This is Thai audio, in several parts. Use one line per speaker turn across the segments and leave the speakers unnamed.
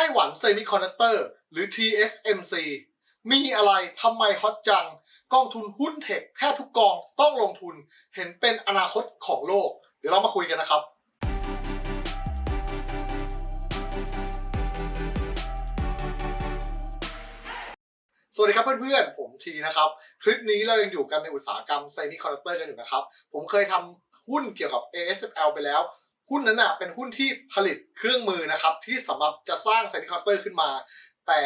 ต้หวันเซมิคอนดักเตอร์หรือ TSMC มีอะไรทำไมฮอตจัง กองทุนหุ้นเทคแทบทุกกองต้องลงทุนเห็นเป็นอนาคตของโลก เดี๋ยวเรามาคุยกันนะครับสวัสดีครับเพื่อนๆ ผมทีนะครับ คลิปนี้เรายังอยู่กันในอุตสาหกรรมไซมิคอนดักเตอร์กันอยู่นะครับ ผมเคยทำหุ้นเกี่ยวกับ ASML ไปแล้ว หุ้นนั้นน่ะเป็นหุ้นที่ผลิตเครื่องมือนะครับ ที่สำหรับจะสร้างไซมิคอนดักเตอร์ขึ้นมา แต่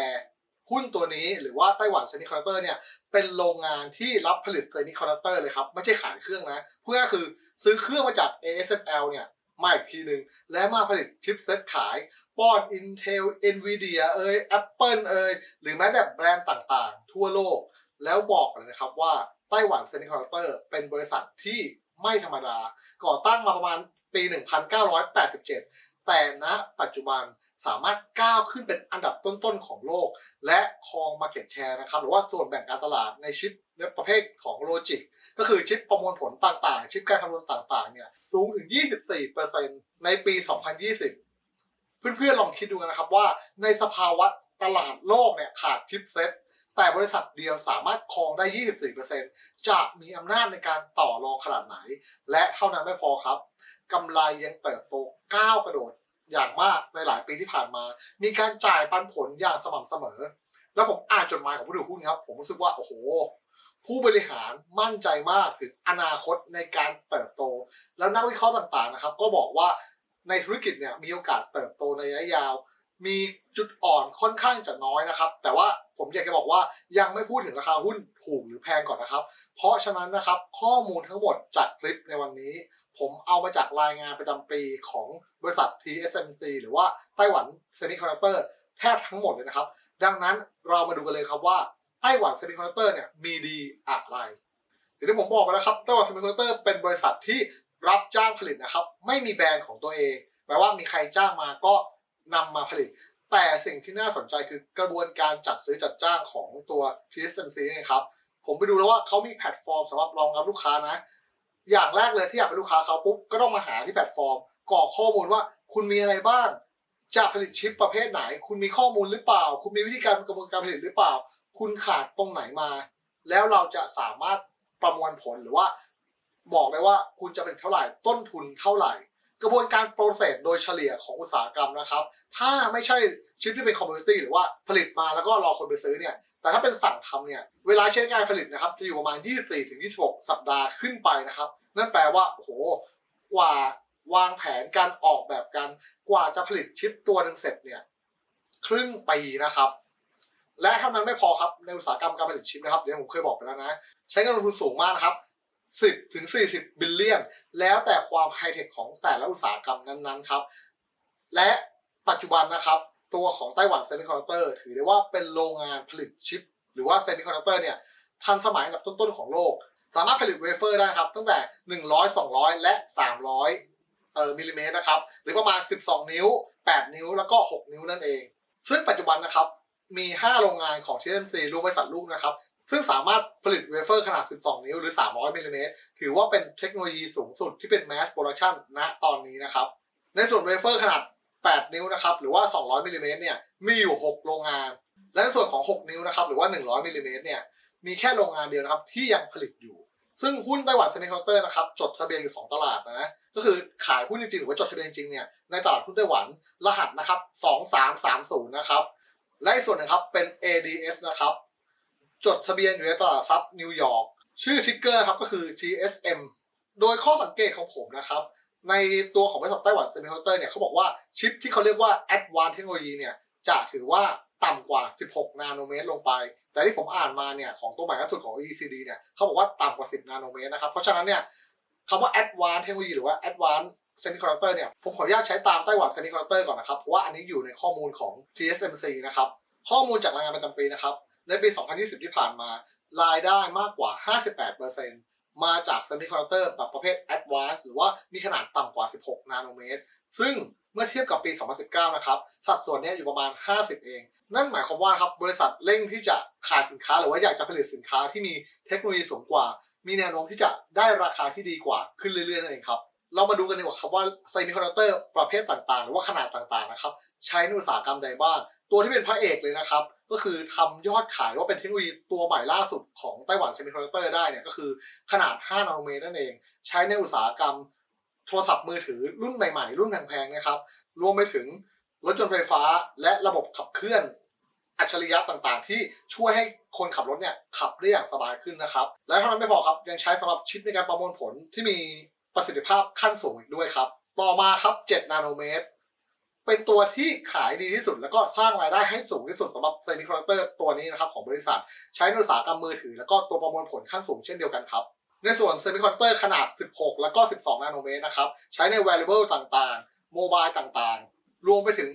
หุ้นตัวนี้หรือว่าไต้หวันไซมิคอนดักเตอร์เนี่ยเป็นโรงงานที่รับผลิตไซมิคอนดักเตอร์เลยครับ ไม่ใช่ขายเครื่องนะเพูดง่ายๆคือซื้อเครื่องมาจาก ASML เนี่ยมาอีกทีหนึ่งและมาผลิตชิปเซตขาย ป้อน Intel Nvidia เอ่ย Apple เอ่ยหรือแม้แต่แบรนด์ต่างๆ ทั่วโลก แล้วบอกเลยนะครับว่าไต้หวันเซมิคอนดักเตอร์เป็นบริษัทที่ไม่ธรรมดา ก่อตั้งมาประมาณ ปี 1987 แต่ณปัจจุบันสามารถก้าวขึ้นเป็นอันดับต้นๆของโลก และครอง Market Share นะครับ หรือว่าส่วนแบ่งการตลาดในชิปประเภทของโลจิก ก็คือชิปประมวลผลต่างๆ ชิปการคำนวณต่างๆ เนี่ย สูงถึง 24%ในปี 2020 เพื่อนๆ ลองคิดดูกันนะครับว่าในสภาวะตลาดโลกเนี่ยขาดชิปเซ็ตแต่บริษัทเดียวสามารถครองได้ 24%จะมีอำนาจในการต่อรองขนาดไหน และเท่านั้นไม่พอครับ กำไรยังเติบโตก้าวกระโดดอย่างมากในหลายปีที่ผ่านมา มีการจ่ายปันผลอย่างสม่ำเสมอ แล้วผมอ่านจดหมายของผู้ถือหุ้นครับ ผมรู้สึกว่า โอ้โห ผู้บริหารมั่นใจมากถึงอนาคตในการเติบโต แล้วนักวิเคราะห์ต่างๆนะครับ ก็บอกว่าในธุรกิจเนี่ยมีโอกาสเติบโตในระยะยาว มีจุดอ่อนค่อนข้างจะน้อยนะครับ แต่ว่าผมอยากจะบอกว่ายังไม่พูดถึงราคาหุ้นถูกหรือแพงก่อนนะครับ เพราะฉะนั้นนะครับข้อมูลทั้งหมดจากคลิปในวันนี้ ผมเอามาจากรายงานประจำปีของบริษัท TSMC หรือว่าไต้หวันเซมิคอนดักเตอร์แทบทั้งหมดเลยนะครับ ดังนั้นเรามาดูกันเลยครับว่าไต้หวันเซมิคอนดักเตอร์เนี่ยมีดีอะไรอย่างที่ผมบอกไปแล้วครับไต้หวันเซมิคอนดักเตอร์เป็นบริษัทที่รับจ้างผลิตนะครับ ไม่มีแบรนด์ของตัวเองแปลว่ามีใครจ้างมาก็ นำมาผลิต แต่สิ่งที่น่าสนใจคือกระบวนการจัดซื้อจัดจ้างของตัว TSMC นี่ครับ ผมไปดูแล้วว่าเขามีแพลตฟอร์มสำหรับรองรับลูกค้านะ อย่างแรกเลยที่อยากเป็นลูกค้าเขาปุ๊บก็ต้องมาหาที่แพลตฟอร์มกรอกข้อมูลว่าคุณมีอะไรบ้าง จะผลิตชิปประเภทไหน คุณมีข้อมูลหรือเปล่า คุณมีวิธีการกระบวนการผลิตหรือเปล่า คุณขาดตรงไหนมา แล้วเราจะสามารถประมวลผลหรือว่า บอกได้ว่าคุณจะเป็นเท่าไหร่ต้นทุนเท่าไหร่ กระบวนการโปรเซสโดยเฉลี่ยของอุตสาหกรรมนะครับ ถ้าไม่ใช่ชิปที่เป็นคอมมูนิตี้หรือว่าผลิตมาแล้วก็รอคนไปซื้อเนี่ย แต่ถ้าเป็นสั่งทำเนี่ย เวลาใช้การผลิตนะครับ จะอยู่ประมาณ 24-26 สัปดาห์ขึ้นไปนะครับ นั่นแปลว่า โอ้โห กว่าวางแผนการออกแบบกัน กว่าจะผลิตชิปตัวหนึ่งเสร็จเนี่ย ครึ่งปีนะครับ และเท่านั้นไม่พอครับ ในอุตสาหกรรมการผลิตชิปนะครับเดี๋ยวผมเคยบอกไปแล้วนะ ใช้เงินลงทุนสูงมากนะครับ 10ถึง40 บิลเลียน แล้วแต่ความไฮเทคของแต่ละอุตสาหกรรมนั้นๆครับ และปัจจุบันนะครับ ตัวของไต้หวันเซมิคอนดักเตอร์ถือได้ว่าเป็นโรงงานผลิตชิป หรือว่าเซมิคอนดักเตอร์เนี่ยทันสมัยอันดับต้นๆของโลก สามารถผลิตเวเฟอร์ได้ครับ ตั้งแต่ 100 200 และ 300เอ่อมิลลิเมตรนะครับ หรือประมาณ 12 นิ้ว 8 นิ้ว แล้วก็ 6 นิ้วนั่นเอง ซึ่งปัจจุบันนะครับมี 5 โรงงานของ TSMC รวมบริษัทลูกนะครับ ซึ่งสามารถผลิตเวเฟอร์ขนาด 12 นิ้วหรือ 300มิลลิเมตรถือว่าเป็นเทคโนโลยีสูงสุดที่เป็น mass production ณตอนนี้นะครับ ในส่วนเวเฟอร์ขนาด 8 นิ้วนะครับ หรือว่า 200มิลลิเมตรเนี่ยมีอยู่ 6 โรงงาน และในส่วนของ 6 นิ้วนะครับ หรือว่า 100มิลลิเมตรเนี่ยมีแค่โรงงานเดียวนะครับที่ยังผลิตอยู่ ซึ่งหุ้นไต้หวันเซมิคอนดักเตอร์นะครับจดทะเบียนอยู่ 2 ตลาดนะก็คือขายหุ้นจริงๆหรือว่าจดทะเบียนจริงเนี่ยในตลาดหุ้นไต้หวันรหัสนะครับ2330นะครับและอีกส่วนหนึงครับเป็น ADS นะครับ จดทะเบียนอยู่ในตลาดทรัพย์นิวยอร์กชื่อทิกเกอร์ครับก็คือ TSM โดยข้อสังเกตของผมนะครับ ในตัวของบริษัทไต้หวันเซมิคอนดักเตอร์เนี่ยเขาบอกว่าชิปที่เขาเรียกว่า Advanced Technology เนี่ยจะถือว่าต่ำกว่า 16 นาโนเมตรลงไป แต่ที่ผมอ่านมาเนี่ยของตัวใหม่ล่าสุดของ OECD เนี่ยเขาบอกว่าต่ำกว่า 10 นาโนเมตรนะครับ เพราะฉะนั้นเนี่ยคำว่า Advanced Technology หรือว่า Advanced Semiconductor เนี่ยผมขออนุญาตใช้ตามไต้หวัน Semiconductor ก่อนนะครับ เพราะว่าอันนี้อยู่ในข้อมูลของ TSMC นะครับ ข้อมูลจากรายงานประจำปีนะครับ ในปี 2020 ที่ผ่านมา รายได้มากกว่า 58%มาจาก Semiconductor แบบประเภท Advanced หรือว่ามีขนาดต่ำกว่า 16 นาโนเมตร ซึ่งเมื่อเทียบกับปี 2019 นะครับ สัดส่วนนี้อยู่ประมาณ 50 เอง นั่นหมายความว่าครับ บริษัทเร่งที่จะขายสินค้าหรือว่าอยากจะผลิตสินค้าที่มีเทคโนโลยีสูงกว่า มีแนวโน้มที่จะได้ราคาที่ดีกว่าขึ้นเรื่อยๆนั่นเองครับ เรามาดูกันดีกว่าครับว่าไซมิคอนดักเตอร์ประเภทต่างๆ หรือว่าขนาดต่างๆ นะครับ ใช้ในอุตสาหกรรมใดบ้าง ตัวที่เป็นพระเอกเลยนะครับ ก็คือทำยอดขายว่าเป็นเทคโนโลยีตัวใหม่ล่าสุดของไต้หวันเซมิคอนดักเตอร์ได้เนี่ยก็คือขนาด 5 นาโนเมตรนั่นเอง ใช้ในอุตสาหกรรมโทรศัพท์มือถือรุ่นใหม่ๆ รุ่นแพงๆนะครับ รวมไปถึงรถยนต์ไฟฟ้าและระบบขับเคลื่อนอัจฉริยะต่างๆ ที่ช่วยให้คนขับรถเนี่ยขับได้อย่างสบายขึ้นนะครับ และเท่านั้นไม่พอครับยังใช้สำหรับชิปในการประมวลผลที่มีประสิทธิภาพขั้นสูงอีกด้วยครับ ต่อมาครับ 7 นาโนเมตร เป็นตัวที่ขายดีที่สุด แล้วก็สร้างรายได้ให้สูงที่สุดสำหรับเซมิคอนดักเตอร์ตัวนี้นะครับของบริษัท ใช้ในอุตสาหกรรมมือถือ แล้วก็ตัวประมวลผลขั้นสูงเช่นเดียวกันครับในส่วนเซมิคอนดักเตอร์ขนาด 16 แล้วก็ 12 นาโนเมตรนะครับใช้ใน wearable ต่างๆ โมบายต่างๆ รวมไปถึง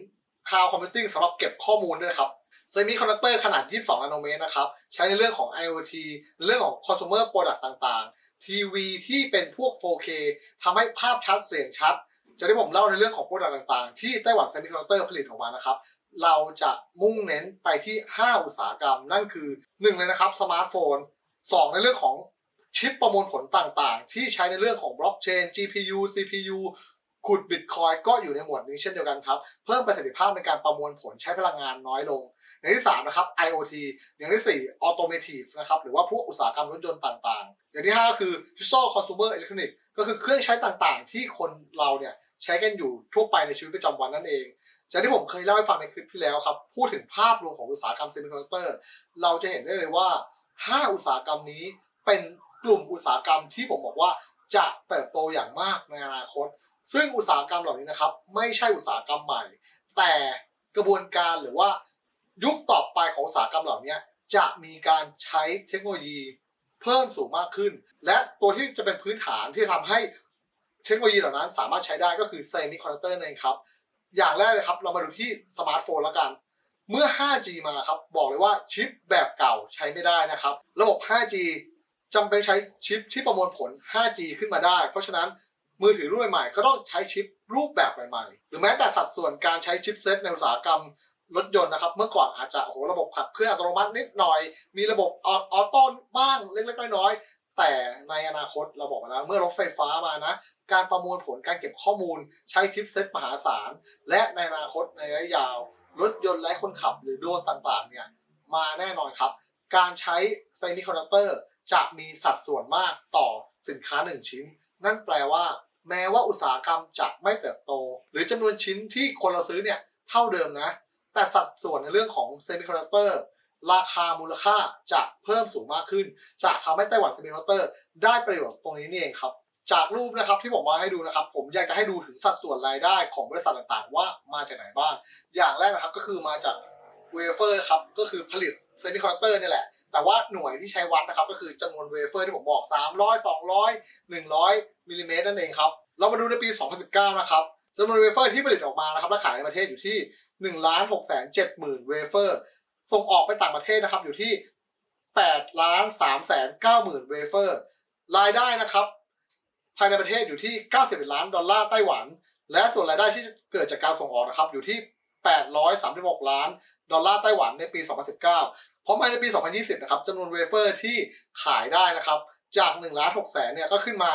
cloud computing สำหรับเก็บข้อมูลด้วยครับเซมิคอนดักเตอร์ขนาด 22 นาโนเมตรนะครับใช้ในเรื่องของ IoT เรื่องของ consumer product ต่างๆ ทีวีที่เป็นพวก 4K ทำให้ภาพชัดเสียงชัด จะได้ผมเล่าในเรื่องของโปรดักต์ต่างๆ ที่ไต้หวันเซมิคอนดักเตอร์ผลิตออกมานะครับ เราจะมุ่งเน้นไปที่ 5 อุตสาหกรรม นั่นคือ 1 เลยนะครับสมาร์ทโฟน 2 ในเรื่องของชิปประมวลผลต่างๆ ที่ใช้ในเรื่องของบล็อกเชน GPU CPU ขุดบิตคอยก็อยู่ในหมวดนี้เช่นเดียวกันครับ เพิ่มประสิทธิภาพในการประมวลผลใช้พลังงานน้อยลง อย่างที่ 3 นะครับ IoT อย่างที่ 4 Automotive นะครับหรือว่าพวกอุตสาหกรรมรถยนต์ต่างๆ อย่างที่5ก็คือ Digital Consumer Electronics ก็คือเครื่องใช้ต่างๆ ที่คนเราเนี่ย ใช้กันอยู่ทั่วไปในชีวิตประจำวันนั่นเอง จากที่ผมเคยเล่าให้ฟังในคลิปที่แล้วครับ พูดถึงภาพรวมของอุตสาหกรรมเซมิคอนดักเตอร์เราจะเห็นได้เลยว่า 5 อุตสาหกรรมนี้เป็นกลุ่มอุตสาหกรรมที่ผมบอกว่าจะเติบโตอย่างมากในอนาคต ซึ่งอุตสาหกรรมเหล่านี้นะครับ ไม่ใช่อุตสาหกรรมใหม่ แต่กระบวนการหรือว่ายุคต่อไปของอุตสาหกรรมเหล่านี้จะมีการใช้เทคโนโลยีเพิ่มสูงมากขึ้น และตัวที่จะเป็นพื้นฐานที่ทำให้ เทคโนโลยีเหล่านั้นสามารถใช้ได้ก็คือเซมิคอนดักเตอร์นั่นเองครับ อย่างแรกเลยครับ เรามาดูที่สมาร์ทโฟนแล้วกัน เมื่อ 5G มาครับ บอกเลยว่าชิปแบบเก่าใช้ไม่ได้นะครับ ระบบ 5G จำเป็นใช้ชิปที่ประมวลผล 5G ขึ้นมาได้ เพราะฉะนั้นมือถือรุ่นใหม่ๆก็ต้องใช้ชิปรูปแบบใหม่ๆ หรือแม้แต่สัดส่วนการใช้ชิปเซตในอุตสาหกรรมรถยนต์นะครับ เมื่อก่อนอาจจะโอ้โหระบบขับเคลื่อนอัตโนมัตินิดหน่อย มีระบบออโต้บ้างเล็กๆน้อย แต่ในอนาคตเราบอกมาแล้วเมื่อรถไฟฟ้ามานะ การประมวลผลการเก็บข้อมูลใช้ชิปเซตมหาศาล และในอนาคตในระยะยาว รถยนต์ไร้คนขับหรือโดรนต่างๆเนี่ยมาแน่นอนครับ การใช้ไซมิคอนดักเตอร์จะมีสัดส่วนมากต่อสินค้า1ชิ้น นั่นแปลว่า แม้ว่าอุตสาหกรรมจะไม่เติบโต หรือจำนวนชิ้นที่คนเราซื้อเนี่ยเท่าเดิมนะ แต่สัดส่วนในเรื่องของเซมิคอนดักเตอร์ ราคามูลค่าจะเพิ่มสูงมากขึ้น จะทำให้ไต้หวันเซมิคอนดักเตอร์ได้ประโยชน์ตรงนี้นี่เองครับ จากรูปนะครับที่ผมมาให้ดูนะครับ ผมอยากจะให้ดูถึงสัดส่วนรายได้ของบริษัทต่างๆ ว่ามาจากไหนบ้าง อย่างแรกนะครับก็คือมาจากเวเฟอร์ครับก็คือผลิตเซมิคอนดักเตอร์นี่แหละ แต่ว่าหน่วยที่ใช้วัดนะครับก็คือจำนวนเวเฟอร์ที่ผมบอก 300 200 100มิลลิเมตรนั่นเองครับ เรามาดูในปี 2019 นะครับจำนวนเวเฟอร์ที่ผลิตออกมานะครับและขายในประเทศอยู่ที่1ล้าน6แสน7หมื่นเวเฟอร์ ส่งออกไปต่างประเทศนะครับอยู่ที่8ล้าน3แสน9หมื่นเวเฟอร์ รายได้นะครับ ภายในประเทศอยู่ที่ 91 ล้านดอลลาร์ไต้หวัน และส่วนรายได้ที่เกิดจากการส่งออกนะครับอยู่ที่ 836 ล้านดอลลาร์ไต้หวันในปี 2019 เพราะภายในปี 2020 นะครับจำนวนเวเฟอร์ที่ขายได้นะครับ จาก1ล้าน6แสนเนี่ยก็ขึ้นมา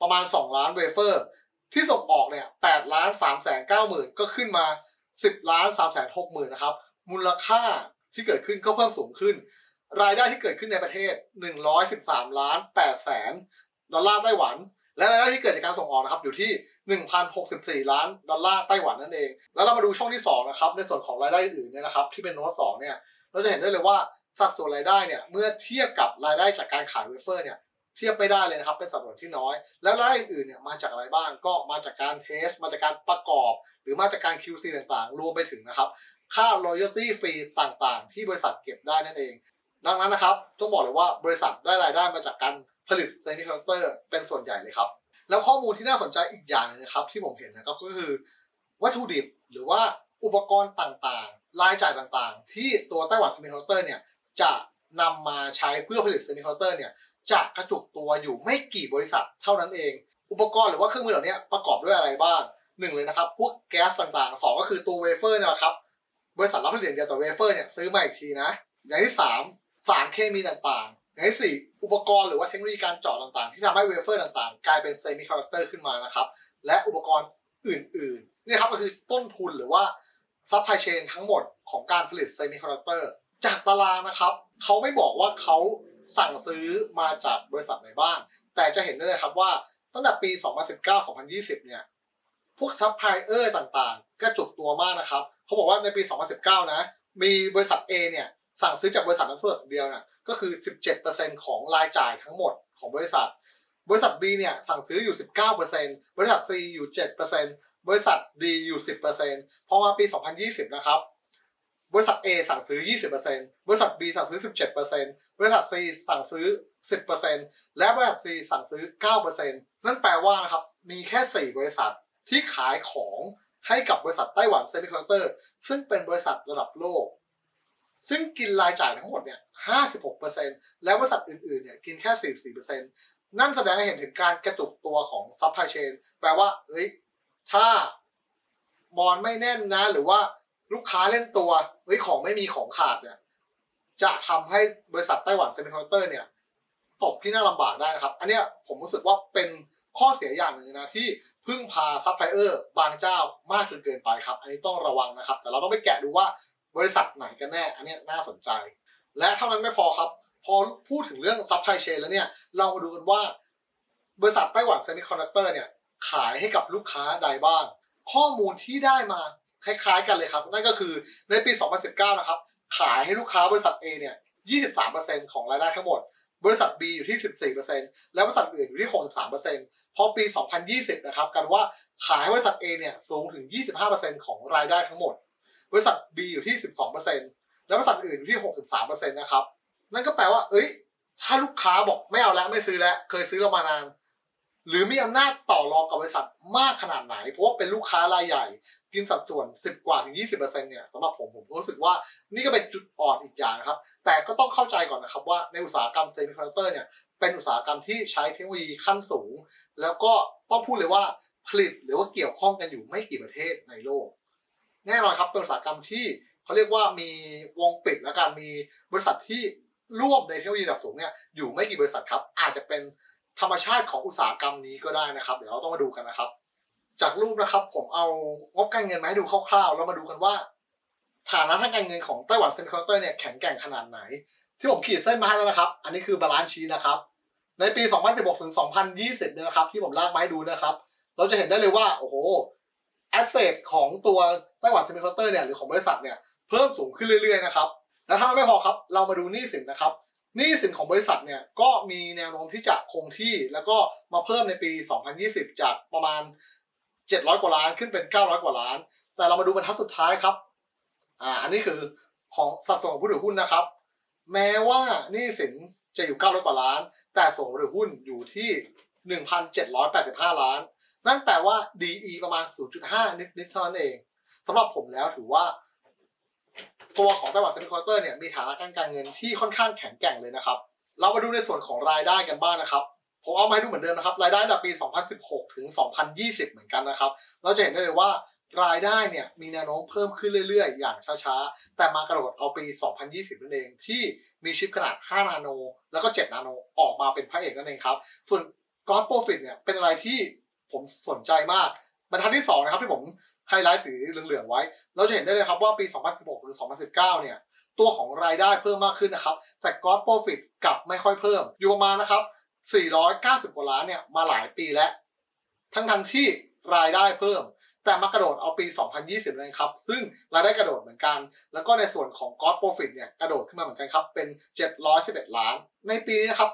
ประมาณ 2 ล้านเวเฟอร์ ที่ส่งออกเนี่ย8ล้าน3แสน9หมื่นก็ขึ้นมา 10 ล้าน3แสน6หมื่นนะครับ มูลค่า ที่เกิดขึ้นก็เพิ่มสูงขึ้น รายได้ที่เกิดขึ้นในประเทศ 113 ล้าน8แสนดอลลาร์ไต้หวัน และรายได้ที่เกิดจากการส่งออกนะครับอยู่ที่ 1,064 ล้านดอลลาร์ไต้หวันนั่นเอง แล้วเรามาดูช่องที่2นะครับในส่วนของรายได้อื่นเนี่ยนะครับที่เป็นโน้ตสองเนี่ยเราจะเห็นได้เลยว่าสัดส่วนรายได้เนี่ยเมื่อเทียบกับรายได้จากการขายเวเฟอร์เนี่ยเทียบไม่ได้เลยนะครับเป็นสัดส่วนที่น้อย แล้วรายได้อื่นเนี่ยมาจากอะไรบ้างก็มาจากการเทส มาจากการประกอบ หรือมาจากการ QC ต่างๆ รวมไปถึงนะครับ ค่า royalty fee ต่างๆ ที่บริษัทเก็บได้นั่นเอง ดังนั้นนะครับต้องบอกเลยว่าบริษัทได้รายได้มาจากการผลิตเซมิคอนดักเตอร์เป็นส่วนใหญ่เลยครับ แล้วข้อมูลที่น่าสนใจอีกอย่างหนึงนะครับที่ผมเห็นนะครับก็คือวัตถุดิบหรือว่าอุปกรณ์ต่างๆ รายจ่ายต่างๆ ที่ตัวไต้หวันเซมิคอนดักเตอร์เนี่ยจะนำมาใช้เพื่อผลิตเซมิคอนดักเตอร์เนี่ยจะกระจุกตัวอยู่ไม่กี่บริษัทเท่านั้นเอง อุปกรณ์หรือว่าเครื่องมือเหล่านี้ประกอบด้วยอะไรบ้างหนึ่งเลยนะครับ พวกแก๊สต่างๆสองก็คือตัวเวเฟอร์นี่ละครับ บริษัทรับผลิตอย่างเดียวแต่เวเฟอร์เนี่ยซื้อมาอีกทีนะ อย่างที่สามสารเคมีต่างๆ อย่างที่สี่อุปกรณ์หรือว่าเทคโนโลยีการเจาะต่างๆ ที่ทำให้เวเฟอร์ต่างๆ กลายเป็นเซมิคอนดักเตอร์ขึ้นมานะครับ และอุปกรณ์อื่นๆนี่ครับก็คือต้นทุนหรือว่าซัพพลายเชนทั้งหมดของการผลิตเซมิคอนดักเตอร์จากตารางนะครับ เขาไม่บอกว่าเขาสั่งซื้อมาจากบริษัทไหนบ้าง แต่จะเห็นได้เลยครับว่าตั้งแต่ปี 2019-2020 เนี่ย พวกซัพพลายเออร์ต่างๆกระจุกตัวมากนะครับ เขาบอกว่าในปี 2019 นะ มีบริษัท A เนี่ยสั่งซื้อจากบริษัทนั้นส่วนเดียวน่ะก็คือ 17%ของรายจ่ายทั้งหมดของบริษัท บริษัท B เนี่ยสั่งซื้ออยู่ 19%บริษัท C อยู่ 7%บริษัท D อยู่ 10%พอมาปี 2020 นะครับ บริษัท A สั่งซื้อ 20%บริษัท B สั่งซื้อ 17%บริษัท C สั่งซื้อ 10%และบริษัท C สั่งซื้อ 9%นั่นแปลว่านะครับ มีแค่ 4 บริษัท ที่ขายของให้กับบริษัทไต้หวันเซมิคอนดักเตอร์ซึ่งเป็นบริษัทระดับโลก ซึ่งกินรายจ่ายทั้งหมดเนี่ย 56%แล้วบริษัทอื่นๆ เนี่ยกินแค่ 44%นั่นแสดงให้เห็นถึงการกระจุกตัวของซัพพลายเชนแปลว่า เอ้ย ถ้าบอลไม่แน่นนะ หรือว่าลูกค้าเล่นตัว เฮ้ย ของไม่มีของขาดเนี่ย จะทำให้บริษัทไต้หวันเซมิคอนดักเตอร์เนี่ย ตกที่น่าลำบากได้นะครับ อันเนี้ยผมรู้สึกว่าเป็น ข้อเสียอย่างหนึ่งนะที่พึ่งพาซัพพลายเออร์บางเจ้ามากจนเกินไปครับ อันนี้ต้องระวังนะครับ แต่เราต้องไปแกะดูว่าบริษัทไหนกันแน่ อันนี้น่าสนใจ และเท่านั้นไม่พอครับ พอพูดถึงเรื่องซัพพลายเชนแล้วเนี่ยเรามาดูกันว่า บริษัทไต้หวันเซมิคอนดักเตอร์เนี่ยขายให้กับลูกค้าใดบ้าง ข้อมูลที่ได้มาคล้ายๆกันเลยครับ นั่นก็คือในปี 2019 นะครับ ขายให้ลูกค้าบริษัท A เนี่ย 23%ของรายได้ทั้งหมด บริษัท B อยู่ที่ 14%และบริษัทอื่นอยู่ที่ 63%พอปี 2020 นะครับกันว่าขายบริษัท A เนี่ยสูงถึง 25%ของรายได้ทั้งหมด บริษัท B อยู่ที่ 12%และบริษัทอื่นอยู่ที่ 63%นะครับนั่นก็แปลว่า เอ้ย ถ้าลูกค้าบอกไม่เอาแล้วไม่ซื้อแล้วเคยซื้อเรามานาน หรือมีอำนาจต่อรองกับบริษัทมากขนาดไหน เพราะว่าเป็นลูกค้ารายใหญ่ กินสัดส่วน 10 กว่าถึง 20%เนี่ยสำหรับผมผมรู้สึกว่านี่ก็เป็นจุดอ่อนอีกอย่างนะครับ แต่ก็ต้องเข้าใจก่อนนะครับว่าในอุตสาหกรรมเซมิคอนดักเตอร์เนี่ยเป็นอุตสาหกรรมที่ใช้เทคโนโลยีขั้นสูง แล้วก็ต้องพูดเลยว่าผลิตหรือว่าเกี่ยวข้องกันอยู่ไม่กี่ประเทศในโลก แน่นอนครับเป็นอุตสาหกรรมที่เขาเรียกว่ามีวงปิดและการมีบริษัทที่ร่วมในเทคโนโลยีระดับสูงเนี่ยอยู่ไม่กี่บริษัทครับอาจจะเป็นธรรมชาติของอุตสาหกรรมนี้ก็ได้นะครับ เดี๋ยวเราต้องมาดูกันนะครับ จากรูปนะครับ ผมเอางบการเงินมาให้ดูคร่าวๆแล้วมาดูกันว่า ฐานะทางการเงินของไต้หวันเซนคอนเตอร์เนี่ยแข็งแกร่งขนาดไหน ที่ผมขีดเส้นมาให้แล้วนะครับ อันนี้คือบาลานซ์ชีนะครับ ในปี 2016 ถึง 2020เนี่ยนะครับ ที่ผมลากมาให้ดูนะครับ เราจะเห็นได้เลยว่าโอ้โหแอสเซทของตัวไต้หวันเซมิคอนเตอร์เนี่ยหรือของบริษัทเนี่ยเพิ่มสูงขึ้นเรื่อยๆนะครับแล้วถ้าไม่พอครับเรามาดูหนี้สินนะครับหนี้สินของบริษัทเนี่ยก็มีแนวโน้มที่จะคงที่แล้วก็มาเพิ่มในปี 2020 จากประมาณ 700 กว่าล้านขึ้นเป็น 900 กว่าล้าน แต่เรามาดูบรรทัดสุดท้ายครับอ่าอันนี้คือของสัดส่วนของผู้ถือหุ้นนะครับ แม้ว่านี้สินจะอยู่ 900 กว่าล้าน แต่ส่วนผู้ถือหุ้นอยู่ที่ 1,785 ล้าน นั่นแปลว่า DE ประมาณ 0.5 นิดๆเท่านั้นเองสำหรับผมแล้วถือว่า ตัวของไต้หวันเซมิคอนดักเตอร์เนี่ยมีฐานะการเงินที่ค่อนข้างแข็งแกร่งเลยนะครับ เรามาดูในส่วนของรายได้กันบ้างนะครับ ผมเอามาให้ดูเหมือนเดิมนะครับ รายได้ในปี 2016 ถึง 2020 เหมือนกันนะครับ เราจะเห็นได้เลยว่ารายได้เนี่ยมีแนวโน้มเพิ่มขึ้นเรื่อยๆ อย่างช้าๆ แต่มากระโดดเอาปี 2020 นั่นเองที่มีชิปขนาด 5 นาโน แล้วก็ 7 นาโนออกมาเป็นพระเอกนั่นเองครับ ส่วน God Profit เนี่ยเป็นอะไรที่ผมสนใจมากบรรทัดที่ 2 นะครับที่ผมไฮไลท์สีเหลืองๆไว้ เราจะเห็นได้เลยครับว่าปี 2016 หรือ 2019 เนี่ยตัวของรายได้เพิ่มมากขึ้นนะครับ แต่ God Profit กลับไม่ค่อยเพิ่ม อยู่ประมาณนะครับ 490 กว่าล้านเนี่ยมาหลายปีแล้ว ทั้งทั้งที่รายได้เพิ่ม แต่มากระโดดเอาปี 2020 เลยครับ ซึ่งรายได้กระโดดเหมือนกัน แล้วก็ในส่วนของ God Profit เนี่ยกระโดดขึ้นมาเหมือนกันครับ เป็น 711 ล้าน ในปีนี้นะครับ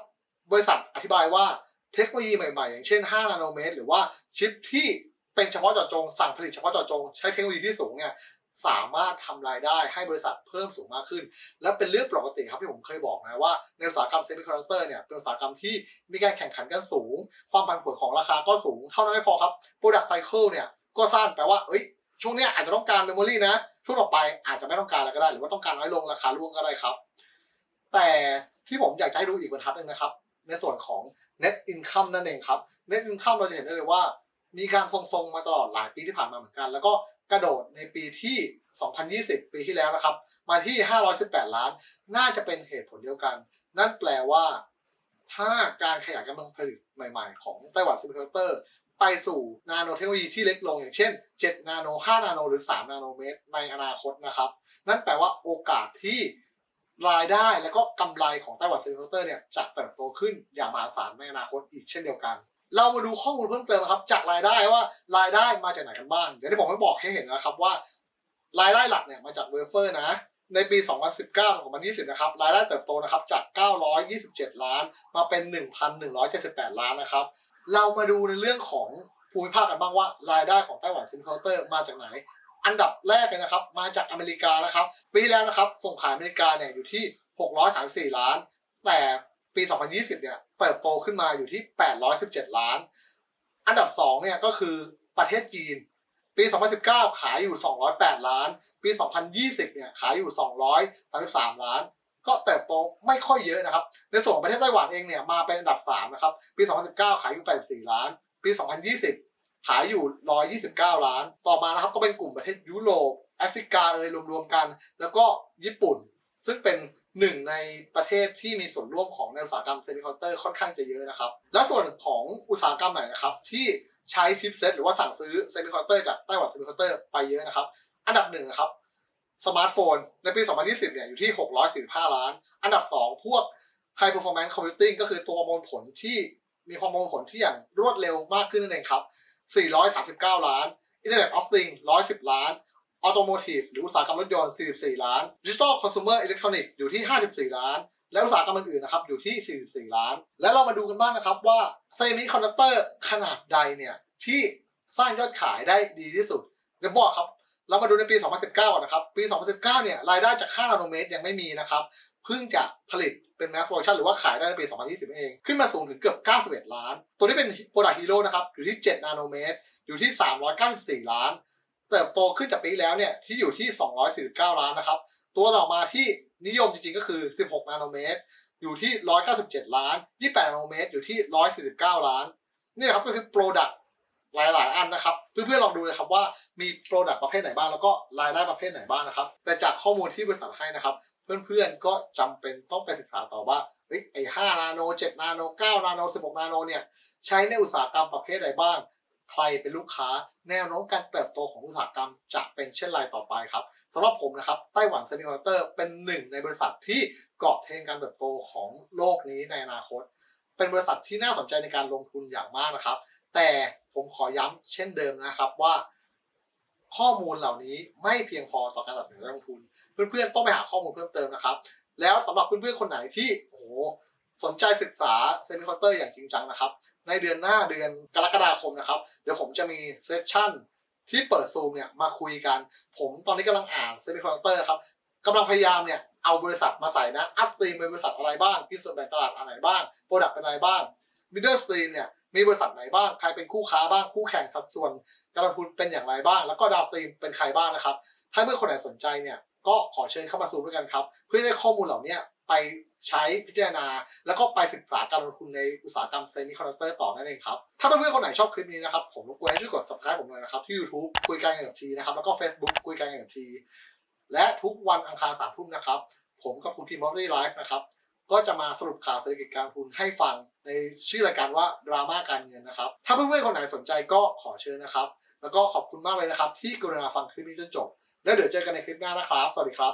บริษัทอธิบายว่าเทคโนโลยีใหม่ๆ อย่างเช่น 5 นาโนเมตร หรือว่าชิปที่เป็นเฉพาะเจาะจงสั่งผลิตเฉพาะเจาะจง ใช้เทคโนโลยีที่สูงเนี่ย สามารถทำรายได้ให้บริษัทเพิ่มสูงมากขึ้น และเป็นเรื่องปกติครับที่ผมเคยบอกนะว่าในอุตสาหกรรมเซมิคอนดักเตอร์เนี่ยเป็นอุตสาหกรรมที่มีการแข่งขันกันสูง ความผันผวนของราคาก็สูง เท่านั้นไม่พอครับ Product Cycle เนี่ยก็สั้นแปลว่าเอ้ยช่วงนี้อาจจะต้องการเมมโมรีนะช่วงต่อไปอาจจะไม่ต้องการแล้วก็ได้ หรือว่าต้องการน้อยลงราคาร่วงก็ได้ครับ แต่ที่ผมอยากให้ดูอีกบรรทัดหนึงนะครับ ในส่วนของ net income นั่นเองครับ net income เราจะเห็นได้เลยว่า มีการทรงๆมาตลอดหลายปีที่ผ่านมาเหมือนกัน แล้วก็ กระโดดในปีที่ 2020 ปีที่แล้วนะครับ มาที่ 518 ล้าน น่าจะเป็นเหตุผลเดียวกัน นั่นแปลว่า ถ้าการขยายกำลังผลิตใหม่ๆ ของไต้หวันเซมิคอนดเตอร์ ไปสู่นาโนเทคโนโลยีที่เล็กลงอย่างเช่น 7 นาโน 5 นาโน หรือ 3 นาโนเมตร ในอนาคตนะครับ นั่นแปลว่าโอกาสที่รายได้และก็กำไรของไต้หวันเซมิคอนดักเตอร์เนี่ยจะเติบโตขึ้นอย่างมหาศาลในอนาคตอีกเช่นเดียวกัน เรามาดูข้อมูลเพิ่มเติมนะครับ จากรายได้ว่ารายได้มาจากไหนกันบ้าง เดี๋ยวที่ผมไม่บอกให้เห็นนะครับว่า รายได้หลักเนี่ยมาจากเวเฟอร์นะ ในปี 2019ถึง2020 นะครับ รายได้เติบโตนะครับจาก 927 ล้าน มาเป็น 1,178 ล้านนะครับ เรามาดูในเรื่องของภูมิภาคกันบ้างว่ารายได้ของไต้หวันซิมเคาน์เตอร์มาจากไหน อันดับแรกเลยนะครับมาจากอเมริกานะครับ ปีแล้วนะครับส่งขายอเมริกาเนี่ยอยู่ที่ 634 ล้าน แต่ ปี 2020 เนี่ยเติบโตขึ้นมาอยู่ที่ 817 ล้าน อันดับ 2 เนี่ยก็คือประเทศจีน ปี 2019 ขายอยู่ 208 ล้าน ปี 2020 เนี่ยขายอยู่ 233 ล้าน ก็เติบโตไม่ค่อยเยอะนะครับ ในส่วนของประเทศไต้หวันเองเนี่ยมาเป็นอันดับ 3 นะครับ ปี 2019 ขายอยู่ 84 ล้าน ปี 2020 ขายอยู่ 129 ล้าน ต่อมานะครับก็เป็นกลุ่มประเทศยุโรปแอฟริกาเอยรวมๆกัน แล้วก็ญี่ปุ่น ซึ่งเป็น หนึ่งในประเทศที่มีส่วนร่วมของในอุตสาหกรรมเซมิคอนดักเตอร์ค่อนข้างจะเยอะนะครับ และส่วนของอุตสาหกรรมไหนนะครับที่ใช้ชิปเซตหรือว่าสั่งซื้อเซมิคอนดักเตอร์จากไต้หวันเซมิคอนดักเตอร์ไปเยอะนะครับ อันดับหนึ่งนะครับสมาร์ทโฟน ในปี 2020 เนี่ยอยู่ที่ 645 ล้าน อันดับ 2 พวก High Performance Computing ก็คือตัวประมวลผลที่มีความประมวลผลที่อย่างรวดเร็วมากขึ้นนั่นเองครับ 439 ล้าน Internet of Things 110 ล้าน Automotive หรืออุตสาหกรรมรถยนต์ 44 ล้าน Digital Consumer Electronics อยู่ที่ 54 ล้าน และอุตสาหกรรมอื่นๆนะครับอยู่ที่ 44 ล้าน แล้วเรามาดูกันบ้างนะครับว่าเซมิคอนดักเตอร์ขนาดใดเนี่ยที่สร้างยอดขายได้ดีที่สุดเดี๋ยวบอกครับ เรามาดูในปี 2019ก่อนนะครับ ปี 2019 เนี่ยรายได้จาก5นาโนเมตรยังไม่มีนะครับเพิ่งจะผลิตเป็น mass production หรือว่าขายได้ในปี 2020 เอง ขึ้นมาสูงถึงเกือบ 91 ล้าน ตัวที่เป็น product hero นะครับ อยู่ที่ 7 นาโนเมตร อยู่ที่ 394 ล้าน เติบโตขึ้นจากปีแล้วเนี่ยที่อยู่ที่ 249 ล้านนะครับ ตัวต่อมาที่นิยมจริงๆก็คือ 16 นาโนเมตร อยู่ที่ 197 ล้าน 28 นาโนเมตร อยู่ที่ 149 ล้าน นี่ครับก็คือ product หลายๆ อันนะครับ เพื่อนๆ ลองดูเลยครับว่ามี Product ประเภทไหนบ้าง แล้วก็รายได้ประเภทไหนบ้างนะครับ แต่จากข้อมูลที่บริษัทให้นะครับ เพื่อนๆ ก็จำเป็นต้องไปศึกษาต่อว่าเอ้ยไอ้5นาโน7นาโน9นาโน16นาโนเนี่ยใช้ในอุตสาหกรรมประเภทใดบ้าง ใครเป็นลูกค้าแนวโน้มการเติบโตของอุตสาหกรรมจะเป็นเช่นไรต่อไปครับสำหรับผมนะครับไต้หวันเซมิคอนดักเตอร์เป็นหนึ่งในบริษัทที่เกาะเทรนการเติบโตของโลกนี้ในอนาคต เป็นบริษัทที่น่าสนใจในการลงทุนอย่างมากนะครับ แต่ผมขอย้ำเช่นเดิมนะครับว่า ข้อมูลเหล่านี้ไม่เพียงพอต่อการตัดสินใจลงทุน เพื่อนๆต้องไปหาข้อมูลเพิ่มเติมนะครับ แล้วสำหรับเพื่อนๆคนไหนที่โอ้สนใจศึกษาเซมิคอนดักเตอร์อย่างจริงจังนะครับ ในเดือนหน้าเดือนกรกฎาคมนะครับ เดี๋ยวผมจะมีเซสชั่นที่เปิดซูมเนี่ยมาคุยกัน ผมตอนนี้กำลังอ่านเซมิคอนดักเตอร์ครับกำลังพยายามเนี่ยเอาบริษัทมาใส่นะอัพสตรีมเป็นบริษัทอะไรบ้างกินส่วนแบ่งตลาดอะไรบ้างโปรดักต์เป็นอะไรบ้างมิดเดิลสตรีมเนี่ยมีบริษัทไหนบ้าง ใครเป็นคู่ค้าบ้าง คู่แข่งสัดส่วนการลงทุนเป็นอย่างไรบ้าง แล้วก็ดาวสตรีมเป็นใครบ้างนะครับ ถ้าเมื่อคนไหนสนใจเนี่ย ก็ขอเชิญเข้ามาซูมด้วยกันครับ เพื่อได้ข้อมูลเหล่านี้ไป ใช้พิจารณา แล้วก็ไปศึกษาการลงทุนในอุตสาหกรรมเซมิคอนดักเตอร์ต่อนั่นเองครับ ถ้าเพื่อนๆคนไหนชอบคลิปนี้นะครับ ผมรบกวนให้ช่วยกด subscribe ผมเลยนะครับที่ YouTube คุยกันกับทีนะครับ แล้วก็ Facebook คุยกันกับที และทุกวันอังคารสามทุ่มนะครับ ผมกับคุณทีมมอรี่ไลฟ์นะครับก็จะมาสรุปข่าวเศรษฐกิจการลงทุนให้ฟังในชื่อรายการว่าดราม่าการเงินนะครับ ถ้าเพื่อนๆคนไหนสนใจก็ขอเชิญนะครับ แล้วก็ขอบคุณมากเลยนะครับ ที่กรุณาฟังคลิปนี้จนจบ แล้วเดี๋ยวเจอกันในคลิปหน้านะครับ สวัสดีครับ